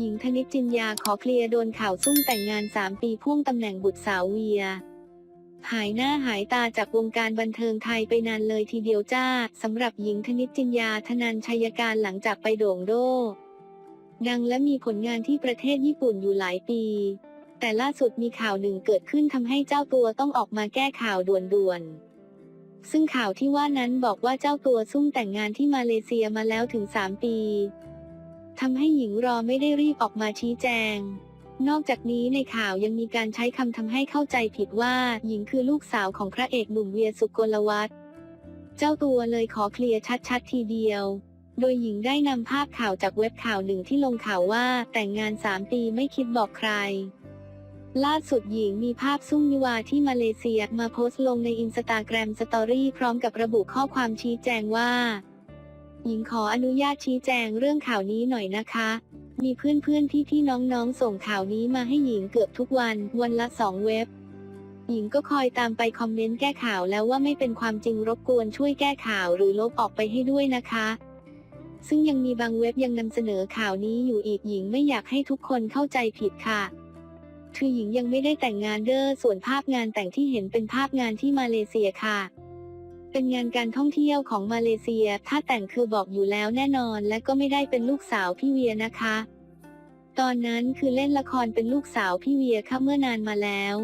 นิตจินยาขอเคลียร์โดนข่าวซุ่มแต่งงาน 3 ปีพ่วงตำแหน่งบุตรสาวเวีย หายหน้าหายตาจากวงการบันเทิงไทยไปนานเลยทีเดียวจ้าสำหรับหญิงธนิตจินยาธนันชัยการหลังจากไปโด่งโด่ดังและมีผลงานที่ประเทศญี่ปุ่นอยู่หลายปี แต่ล่าสุดมีข่าวหนึ่งเกิดขึ้นทำให้เจ้าตัวต้องออกมาแก้ข่าวด่วนๆซึ่งข่าวที่ว่านั้นบอกว่าเจ้าตัวซุ่มแต่งงานที่มาเลเซียมาแล้วถึง 3 ปี ทำให้หญิงรอไม่ได้รีบออกมาชี้แจง นอกจากนี้ในข่าวยังมีการใช้คำทำให้เข้าใจผิดว่าหญิงคือลูกสาวของพระเอกหนุ่มเวียสุกลวัฒน์เจ้าตัวเลยขอเคลียร์ชัดๆ ทีเดียว โดยหญิงได้นำภาพข่าวจากเว็บข่าวหนึ่งที่ลงข่าวว่าแต่งงาน 3 ปีไม่คิดบอกใคร ล่าสุดหญิงมีภาพซุ่มวิวาที่มาเลเซียมาโพสต์ลงในอินสตาแกรมสตอรี่พร้อมกับระบุข้อความชี้แจงว่า หญิงขออนุญาตชี้แจงเรื่องข่าวนี้หน่อยนะคะ มีเพื่อนๆพี่ๆน้องๆส่งข่าวนี้มาให้หญิงเกือบทุกวัน วันละสองเว็บ หญิงก็คอยตามไปคอมเมนต์แก้ข่าวแล้วว่าไม่เป็นความจริงรบกวนช่วยแก้ข่าวหรือลบออกไปให้ด้วยนะคะ ซึ่งยังมีบางเว็บยังนำเสนอข่าวนี้อยู่อีกหญิงไม่อยากให้ทุกคนเข้าใจผิดค่ะคือหญิงยังไม่ได้แต่งงานเด้อส่วนภาพงานแต่งที่เห็นเป็นภาพงานที่มาเลเซียค่ะ เป็นงานการท่องเที่ยวของมาเลเซีย ถ้าแต่งคือบอกอยู่แล้วแน่นอนและก็ไม่ได้เป็นลูกสาวพี่เวียนะคะ ตอนนั้นคือเล่นละครเป็นลูกสาวพี่เวียค่ะเมื่อนานมาแล้ว